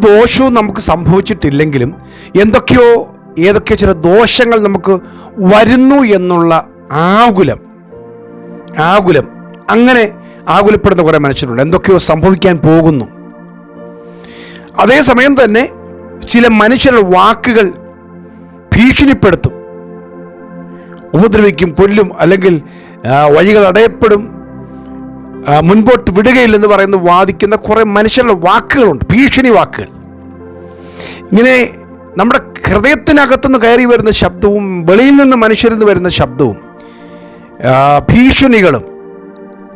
ദോഷവും നമുക്ക് സംഭവിച്ചിട്ടില്ലെങ്കിലും എന്തൊക്കെയോ ഏതൊക്കെയോ ചില ദോഷങ്ങൾ നമുക്ക് വരുന്നു എന്നുള്ള ആകുലം ആകുലം. അങ്ങനെ ആകുലപ്പെടുന്ന കുറേ മനുഷ്യരുണ്ട്. എന്തൊക്കെയോ സംഭവിക്കാൻ പോകുന്നു. അതേസമയം തന്നെ ചില മനുഷ്യരുടെ വാക്കുകൾ ഭീഷണിപ്പെടുത്തും. ഉപദ്രവിക്കും കൊല്ലും അല്ലെങ്കിൽ വഴികൾ അടയപ്പെടും. മുൻപോട്ട് വിടുകയില്ലെന്ന് പറയുന്ന വാദിക്കുന്ന കുറേ മനുഷ്യരുടെ വാക്കുകളുണ്ട് ഭീഷണി വാക്കുകൾ. ഇങ്ങനെ നമ്മുടെ ഹൃദയത്തിനകത്തുനിന്ന് കയറി വരുന്ന ശബ്ദവും വെളിയിൽ നിന്ന് മനുഷ്യരിൽ നിന്ന് വരുന്ന ശബ്ദവും ഭീഷണികളും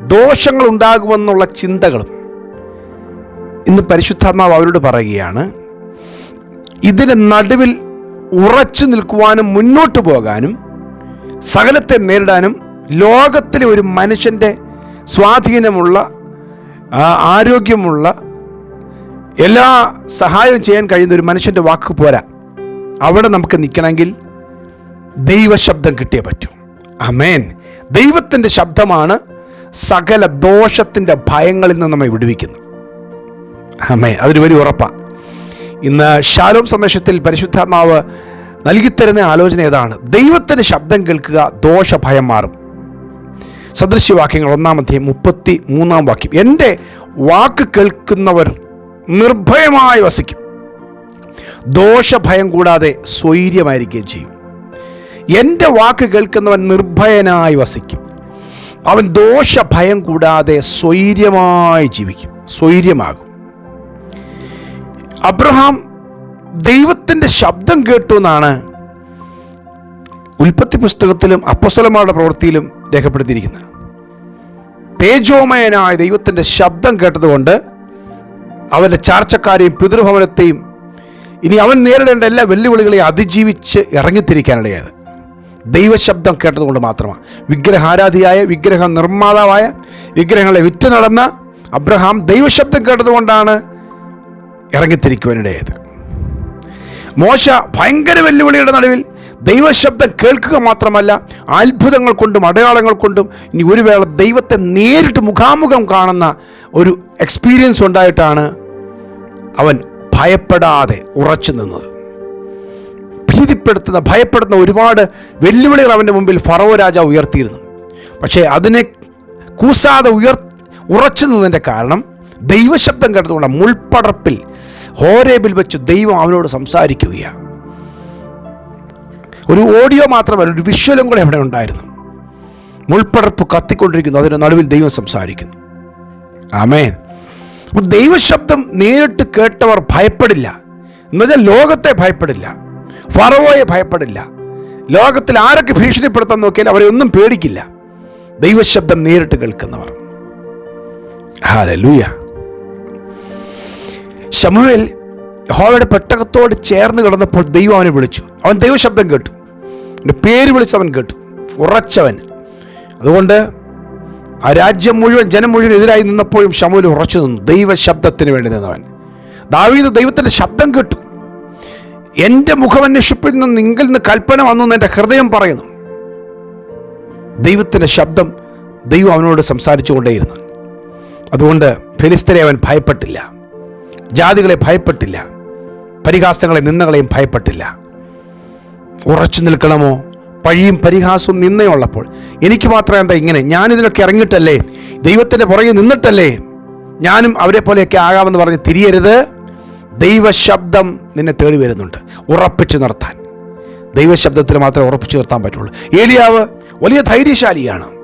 ദോഷങ്ങൾ ഉണ്ടാകുമെന്നുള്ള ചിന്തകളും ഇന്ന് പരിശുദ്ധാത്മാവ് അവരോട് പറയുകയാണ് ഇതിന് നടുവിൽ ഉറച്ചു നിൽക്കുവാനും മുന്നോട്ട് പോകാനും സകലത്തെ നേരിടാനും ലോകത്തിലെ ഒരു മനുഷ്യന്റെ സ്വാധീനമുള്ള ആരോഗ്യമുള്ള എല്ലാ സഹായവും ചെയ്യാൻ കഴിയുന്ന ഒരു മനുഷ്യന്റെ വാക്ക് പോരാ. അവിടെ നമുക്ക് നിൽക്കണമെങ്കിൽ ദൈവശബ്ദം കിട്ടിയേ പറ്റൂ. അമേൻ ദൈവത്തിന്റെ ശബ്ദമാണ് സകല ദോഷത്തിന്റെ ഭയങ്ങളിൽ നിന്ന് നമ്മെ വിടുവിക്കുന്നു അമേൻ അതൊരു വലിയ ഉറപ്പാണ് ഇന്ന് ശാലോം സന്ദേശത്തിൽ പരിശുദ്ധാത്മാവ് നൽകിത്തരുന്ന ആലോചന ഏതാണ്? ദൈവത്തിന്റെ ശബ്ദം കേൾക്കുക ദോഷഭയം മാറും. സദൃശ്യവാക്യങ്ങൾ ഒന്നാമത്തെ മുപ്പത്തി മൂന്നാം വാക്യം. എന്റെ വാക്ക് കേൾക്കുന്നവർ നിർഭയമായി വസിക്കും. ദോഷഭയം കൂടാതെ സ്വൈര്യമായിരിക്കുകയും ചെയ്യും. എന്റെ വാക്ക് കേൾക്കുന്നവൻ നിർഭയനായി വസിക്കും. അവൻ ദോഷഭയം കൂടാതെ സ്വൈര്യമായി ജീവിക്കും. സ്വൈര്യമാകും. അബ്രഹാം ദൈവത്തിന്റെ ശബ്ദം കേട്ടു എന്നാണ് ഉൽപ്പത്തി പുസ്തകത്തിലും അപ്പസ്വലന്മാരുടെ പ്രവൃത്തിയിലും രേഖപ്പെടുത്തിയിരിക്കുന്നത് തേജോമയനായ ദൈവത്തിന്റെ ശബ്ദം കേട്ടതുകൊണ്ട് അവന്റെ ചാർച്ചക്കാരെയും പിതൃഭവനത്തെയും ഇനി അവൻ നേരിടേണ്ട എല്ലാ വെല്ലുവിളികളെയും അതിജീവിച്ച് ഇറങ്ങിത്തിരിക്കാനിടയായത്. ദൈവശബ്ദം കേട്ടതുകൊണ്ട് മാത്രമാണ്. വിഗ്രഹാരാധിയായ വിഗ്രഹ നിർമ്മാതാവായ വിഗ്രഹങ്ങളെ വിറ്റ് നടന്ന അബ്രഹാം ദൈവശബ്ദം കേട്ടതുകൊണ്ടാണ് ഇറങ്ങിത്തിരിക്കുവാനിടയായത്. മോശ ഭയങ്കര വെല്ലുവിളിയുടെ നടുവിൽ ദൈവശബ്ദം കേൾക്കുക മാത്രമല്ല അത്ഭുതങ്ങൾ കൊണ്ടും അടയാളങ്ങൾ കൊണ്ടും ഇനി ഒരു വേള ദൈവത്തെ നേരിട്ട് മുഖാമുഖം കാണുന്ന ഒരു എക്സ്പീരിയൻസ് ഉണ്ടായിട്ടാണ് അവൻ ഭയപ്പെടാതെ ഉറച്ചു നിന്നത്. ഭീതിപ്പെടുത്തുന്ന ഭയപ്പെടുന്ന ഒരുപാട് വെല്ലുവിളികൾ അവന്റെ മുമ്പിൽ ഫറവോ രാജാവ് ഉയർത്തിയിരുന്നു. പക്ഷേ അതിനെ കൂസാതെ ഉയർ ഉറച്ചു നിന്നതിന്റെ കാരണം ദൈവശബ്ദം കേട്ടതുകൊണ്ട് മുൾപ്പടർപ്പിൽ ഹോരേബിൽ വെച്ച് ദൈവം അവനോട് സംസാരിക്കുകയാണ്. ഒരു ഓഡിയോ മാത്രമല്ല ഒരു വിഷ്വലും കൂടെ അവിടെ ഉണ്ടായിരുന്നു. മുൾപ്പടർപ്പ് കത്തിക്കൊണ്ടിരിക്കുന്നു അതിന് നടുവിൽ ദൈവം സംസാരിക്കുന്നു. ആമേ അപ്പോൾ ദൈവശബ്ദം നേരിട്ട് കേട്ടവർ ഭയപ്പെടില്ല. എന്നുവെച്ചാൽ ലോകത്തെ ഭയപ്പെടില്ല. ഫറവോയെ ഭയപ്പെടില്ല. ലോകത്തിൽ ആരൊക്കെ ഭീഷണിപ്പെടുത്താൻ നോക്കിയാൽ അവരെ ഒന്നും പേടിക്കില്ല. ദൈവശബ്ദം നേരിട്ട് കേൾക്കുന്നവർ. ഹാലൂയ ശമുവേൽ യഹോവയുടെ പെട്ടകത്തോട് ചേർന്ന് കിടന്നപ്പോൾ ദൈവം അവനെ വിളിച്ചു. അവൻ ദൈവശബ്ദം കേട്ടു. എന്റെ പേര് വിളിച്ചവൻ കേട്ടു. ഉറച്ചവൻ. അതുകൊണ്ട് ആ രാജ്യം മുഴുവൻ ജനം മുഴുവൻ എതിരായി നിന്നപ്പോഴും ഷമൂൽ ഉറച്ചു നിന്നു. ദൈവശബ്ദത്തിന് വേണ്ടി നിന്നവൻ. ദാവീദ് ദൈവത്തിന്റെ ശബ്ദം കേട്ടു. എന്റെ മുഖമന്വേഷിപ്പിൽ നിന്ന് നിങ്കിൽ നിന്ന് കൽപ്പന വന്നു എന്ന് എന്റെ ഹൃദയം പറയുന്നു. ദൈവത്തിന്റെ ശബ്ദം ദൈവം അവനോട് സംസാരിച്ചുകൊണ്ടേയിരുന്നു. അതുകൊണ്ട് ഫെലിസ്തരെ അവൻ ഭയപ്പെട്ടില്ല. ജാതികളെ ഭയപ്പെട്ടില്ല. പരിഹാസങ്ങളെ നിന്നകളെയും ഭയപ്പെട്ടില്ല. ഉറച്ചു നിൽക്കണമോ? പഴിയും പരിഹാസവും നിന്നയുള്ളപ്പോൾ എനിക്ക് മാത്രം എന്താ ഇങ്ങനെ? ഞാനിതിനൊക്കെ ഇറങ്ങിയിട്ടല്ലേ? ദൈവത്തിന്റെ പുറകെ നിന്നിട്ടല്ലേ? ഞാനും അവരെ പോലെയൊക്കെ ആകാമെന്ന് പറഞ്ഞ് തിരിയരുത്. ദൈവശബ്ദം നിന്നെ തേടി വരുന്നുണ്ട്. ഉറപ്പിച്ചു നിർത്താൻ. ദൈവശബ്ദത്തിന് മാത്രമേ ഉറപ്പിച്ചു നിർത്താൻ പറ്റുള്ളൂ. ഏലിയാവ് വലിയ ധൈര്യശാലിയാണ്.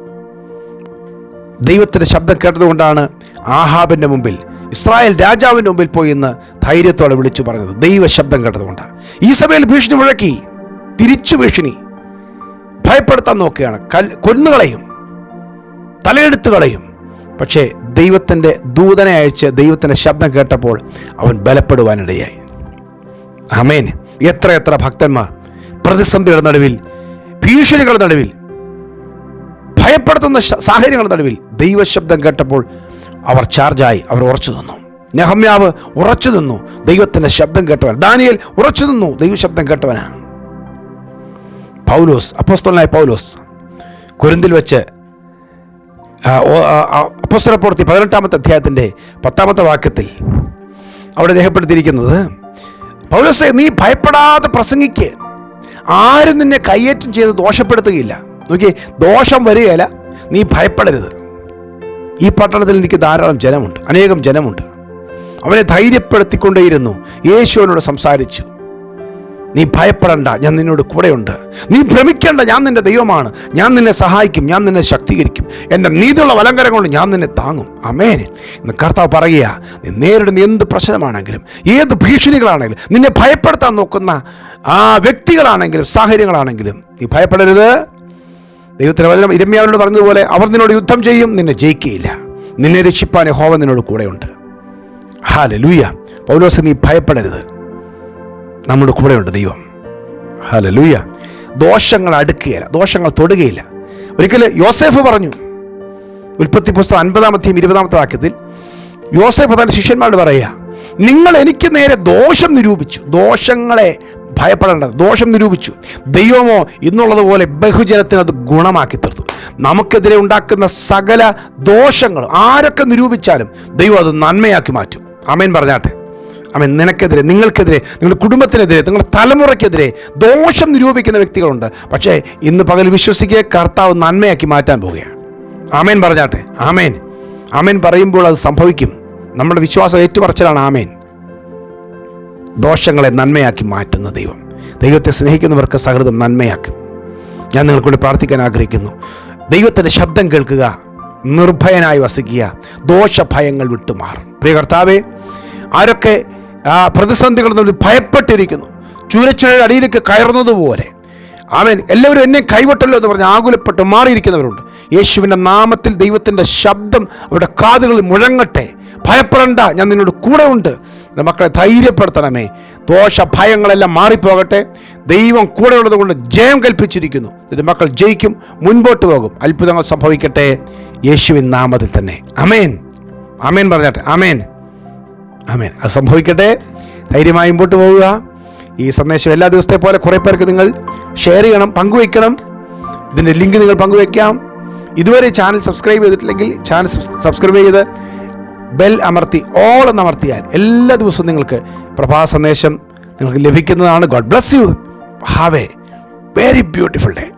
ദൈവത്തിന്റെ ശബ്ദം കേട്ടതുകൊണ്ടാണ് ആഹാബിന്റെ മുമ്പിൽ ഇസ്രായേൽ രാജാവിന്റെ മുമ്പിൽ പോയി എന്ന് ധൈര്യത്തോടെ വിളിച്ചു പറഞ്ഞത് ദൈവശബ്ദം കേട്ടതുകൊണ്ടാണ് ഈ സഭയിൽ ഭീഷണി മുഴക്കി തിരിച്ചു ഭീഷണി. ഭയപ്പെടുത്താൻ നോക്കുകയാണ്. കൽ കൊന്നുകളയും തലയെടുത്ത് കളയും പക്ഷേ ദൈവത്തിന്റെ ദൂതനെ അയച്ച് ദൈവത്തിന്റെ ശബ്ദം കേട്ടപ്പോൾ അവൻ ബലപ്പെടുവാനിടയായി. അമേൻ എത്ര എത്ര ഭക്തന്മാർ പ്രതിസന്ധിയുടെ നടുവിൽ ഭീഷണികളുടെ നടുവിൽ ഭയപ്പെടുത്തുന്ന സാഹചര്യങ്ങളുടെ നടുവിൽ ദൈവശബ്ദം കേട്ടപ്പോൾ അവർ ചാർജായി അവർ ഉറച്ചു നിന്നു. നെഹമ്യാവ് ഉറച്ചു നിന്നു. ദൈവത്തിന്റെ ശബ്ദം കേട്ടവൻ. ദാനിയൽ ഉറച്ചു നിന്നു. ദൈവശബ്ദം കേട്ടവനാണ്. പൗലോസ് അപ്പോസ്തലനായ പൗലോസ് കുരുന്തിൽ വെച്ച് അപ്പോസ്തല പ്രവൃത്തി പതിനെട്ടാമത്തെ അധ്യായത്തിന്റെ പത്താമത്തെ വാക്യത്തിൽ അവിടെ രേഖപ്പെടുത്തിയിരിക്കുന്നത് പൗലോസെ നീ ഭയപ്പെടാതെ പ്രസംഗിക്ക്. ആരും നിന്നെ കയ്യേറ്റം ചെയ്ത് ദോഷപ്പെടുത്തുകയില്ല. നോക്കി ദോഷം വരികയില്ല നീ ഭയപ്പെടരുത്. ഈ പട്ടണത്തിൽ എനിക്ക് ധാരാളം ജനമുണ്ട് അനേകം ജനമുണ്ട്. അവനെ ധൈര്യപ്പെടുത്തിക്കൊണ്ടേയിരുന്നു യേശുവിനോട് സംസാരിച്ചു. നീ ഭയപ്പെടണ്ട ഞാൻ നിന്നോട് കൂടെയുണ്ട്. നീ ഭ്രമിക്കേണ്ട ഞാൻ നിന്റെ ദൈവമാണ്. ഞാൻ നിന്നെ സഹായിക്കും ഞാൻ നിന്നെ ശക്തീകരിക്കും. എന്റെ നീതിയുള്ള വലങ്കരം കൊണ്ട് ഞാൻ നിന്നെ താങ്ങും. അമേൻ ഇന്ന് കർത്താവ് പറയുക നീ നേരിടുന്ന എന്ത് പ്രശ്നമാണെങ്കിലും ഏത് ഭീഷണികളാണെങ്കിലും നിന്നെ ഭയപ്പെടുത്താൻ നോക്കുന്ന ആ വ്യക്തികളാണെങ്കിലും സാഹചര്യങ്ങളാണെങ്കിലും നീ ഭയപ്പെടരുത്. ദൈവത്തിന് വചനം ഇരമ്യാവിനോട് പറഞ്ഞതുപോലെ അവർ നിന്നോട് യുദ്ധം ചെയ്യും നിന്നെ ജയിക്കുകയില്ല നിന്നെ രക്ഷിപ്പാൻ ഹോവ നിന്നോട് കൂടെയുണ്ട്. ഹാല ലൂയ പൗലോസ് നീ ഭയപ്പെടരുത്. നമ്മുടെ കൂടെയുണ്ട് ദൈവം. ഹാല ലൂയ ദോഷങ്ങൾ അടുക്കുകയില്ല ദോഷങ്ങൾ തൊടുകയില്ല. ഒരിക്കൽ യോസേഫ് പറഞ്ഞു ഉൽപ്പത്തി പുസ്തകം അൻപതാമത്തെയും ഇരുപതാമത്തെ വാക്യത്തിൽ യോസേഫ് തന്റെ ശിഷ്യന്മാരോട് പറയുക നിങ്ങൾ എനിക്ക് നേരെ ദോഷം നിരൂപിച്ചു ദോഷങ്ങളെ ഭയപ്പെടേണ്ട ദോഷം നിരൂപിച്ചു. ദൈവമോ ഇന്നുള്ളതുപോലെ ബഹുജനത്തിന് അത് ഗുണമാക്കി തീർത്തു. നമുക്കെതിരെ ഉണ്ടാക്കുന്ന സകല ദോഷങ്ങൾ ആരൊക്കെ നിരൂപിച്ചാലും ദൈവം അത് നന്മയാക്കി മാറ്റും. അമേൻ പറഞ്ഞാട്ടെ. അമേൻ നിനക്കെതിരെ നിങ്ങൾക്കെതിരെ നിങ്ങളുടെ കുടുംബത്തിനെതിരെ നിങ്ങളുടെ തലമുറയ്ക്കെതിരെ ദോഷം നിരൂപിക്കുന്ന വ്യക്തികളുണ്ട്. പക്ഷേ ഇന്ന് പകൽ വിശ്വസിക്കുക കർത്താവ് നന്മയാക്കി മാറ്റാൻ പോവുകയാണ്. ആമേൻ പറഞ്ഞാട്ടെ. ആമേൻ. ആമേൻ പറയുമ്പോൾ അത് സംഭവിക്കും. നമ്മുടെ വിശ്വാസം ഏറ്റുപറച്ചിലാണ്. ആമേൻ. ദോഷങ്ങളെ നന്മയാക്കി മാറ്റുന്ന ദൈവം. ദൈവത്തെ സ്നേഹിക്കുന്നവർക്ക് സഹൃദം നന്മയാക്കും. ഞാൻ നിങ്ങൾക്കൂടി പ്രാർത്ഥിക്കാൻ ആഗ്രഹിക്കുന്നു. ദൈവത്തിന്റെ ശബ്ദം കേൾക്കുക നിർഭയനായി വസിക്കുക ദോഷഭയങ്ങൾ വിട്ടുമാറും. പ്രിയ കർത്താവേ ആരൊക്കെ പ്രതിസന്ധികളിൽ നിന്ന് ഭയപ്പെട്ടിരിക്കുന്നു ചൂരച്ചുഴയുടെ അടിയിലേക്ക് കയറുന്നതുപോലെ. ആമേൻ. എല്ലാവരും എന്നെ കൈവിട്ടല്ലോ എന്ന് പറഞ്ഞ് ആകുലപ്പെട്ട് മാറിയിരിക്കുന്നവരുണ്ട്. യേശുവിന്റെ നാമത്തിൽ ദൈവത്തിന്റെ ശബ്ദം അവരുടെ കാതുകളിൽ മുഴങ്ങട്ടെ. ഭയപ്പെടണ്ട ഞാൻ നിന്നോട് കൂടെ ഉണ്ട്. എന്റെ മക്കളെ ധൈര്യപ്പെടുത്തണമേ. ദോഷ ഭയങ്ങളെല്ലാം മാറിപ്പോകട്ടെ. ദൈവം കൂടെയുള്ളത് കൊണ്ട് ജയം കൽപ്പിച്ചിരിക്കുന്നു. എന്റെ മക്കൾ ജയിക്കും മുൻപോട്ട് പോകും. അത്ഭുതങ്ങൾ സംഭവിക്കട്ടെ. യേശുവിൻ നാമത്തിൽ തന്നെ. അമേൻ അമേൻ പറഞ്ഞാട്ടെ. അമേൻ അമേൻ അത് സംഭവിക്കട്ടെ. ധൈര്യമായി മുമ്പോട്ട് പോവുക. ഈ സന്ദേശം എല്ലാ ദിവസത്തെ പോലെ കുറേ പേർക്ക് നിങ്ങൾ ഷെയർ ചെയ്യണം പങ്കുവയ്ക്കണം. ഇതിന്റെ ലിങ്ക് നിങ്ങൾ പങ്കുവയ്ക്കാം. ഇതുവരെ ചാനൽ സബ്സ്ക്രൈബ് ചെയ്തിട്ടില്ലെങ്കിൽ ചാനൽ സബ്സ്ക്രൈബ് ചെയ്ത് ബെൽ അമർത്തി ഓൾ എന്ന് അമർത്തിയാൽ എല്ലാ ദിവസവും നിങ്ങൾക്ക് പ്രഭാ സന്ദേശം നിങ്ങൾക്ക് ലഭിക്കുന്നതാണ്. God bless you have a very beautiful day